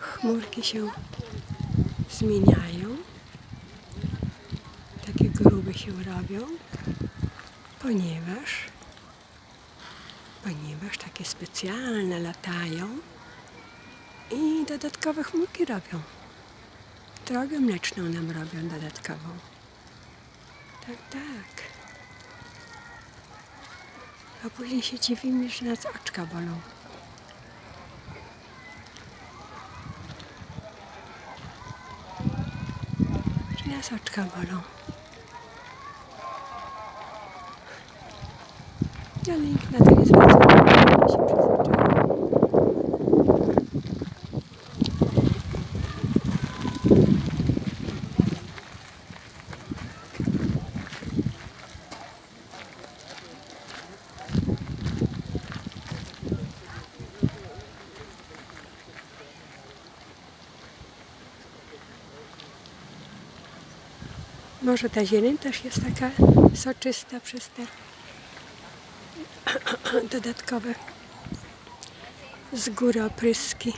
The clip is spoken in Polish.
chmurki się zmieniają. Takie grube się robią, ponieważ ponieważ takie specjalne latają i dodatkowe chmurki robią. Drogę mleczną nam robią dodatkową. Tak, tak. A później się dziwimy, że nas oczka bolą. Na to nie zwraca uwagi, Może ta zieleń też jest taka soczysta przez te dodatkowe z góry opryski.